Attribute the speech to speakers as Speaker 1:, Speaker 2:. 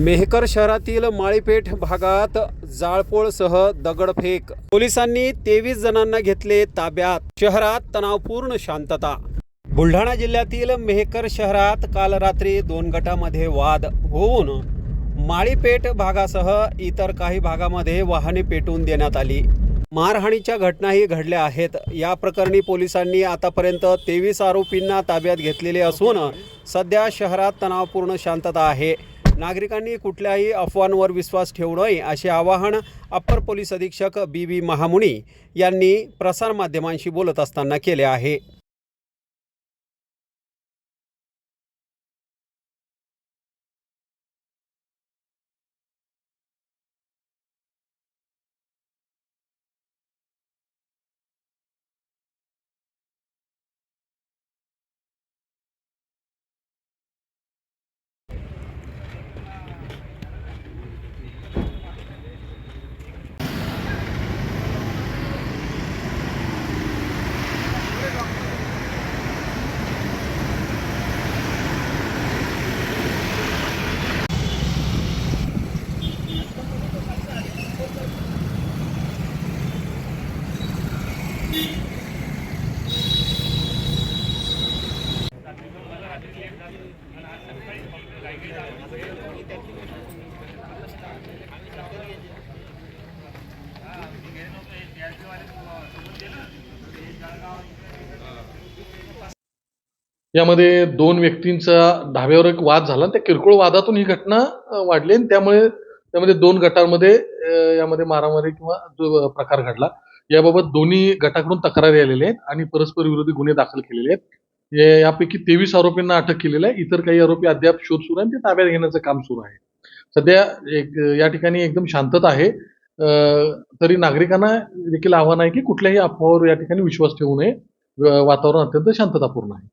Speaker 1: मेहकर शहरातील माळीपेठ भागात जाळपोळसह दगडफेक. पोलिसांनी तेवीस जणांना घेतले ताब्यात. शहरात तणावपूर्ण शांतता. बुलढाणा जिल्ह्यातील मेहकर शहरात काल रात्री दोन गटामध्ये वाद होऊन माळीपेठ भागासह इतर काही भागामध्ये वाहने पेटवून देण्यात आली. मारहाणीच्या घटनाही घडल्या आहेत. या प्रकरणी पोलिसांनी आतापर्यंत तेवीस आरोपींना ताब्यात घेतलेले असून सध्या शहरात तणावपूर्ण शांतता आहे. नागरिकांनी कुठल्याही अफवांवर विश्वास ठेवू नये असे आवाहन अप्पर पोलीस अधीक्षक बी बी महामुनी यांनी प्रसारमाध्यमांशी बोलत असताना केले आहे.
Speaker 2: यामध्ये दोन व्यक्तींचा धाब्यावर एक वाद झाला. त्या किरकोळ वादातून ही घटना वाढली आणि त्यामुळे त्यामध्ये दोन गटांमध्ये यामध्ये मारामारी किंवा जो प्रकार घडला. याबाबत दोन्ही गटाकडून तक्रारी आलेल्या आहेत आणि परस्पर विरोधी गुन्हे दाखल केलेले आहेत. यापैकी तेवीस आरोपींना अटक केलेली आहे. इतर काही आरोपी अद्याप शोध सुरू आहे ते ताब्यात घेण्याचं काम सुरू आहे. सध्या एक या ठिकाणी एकदम शांतता आहे. तरी नागरिकांना देखील आव्हान आहे की कुठल्याही अफवावर या ठिकाणी विश्वास ठेवू नये. वातावरण अत्यंत शांततापूर्ण आहे.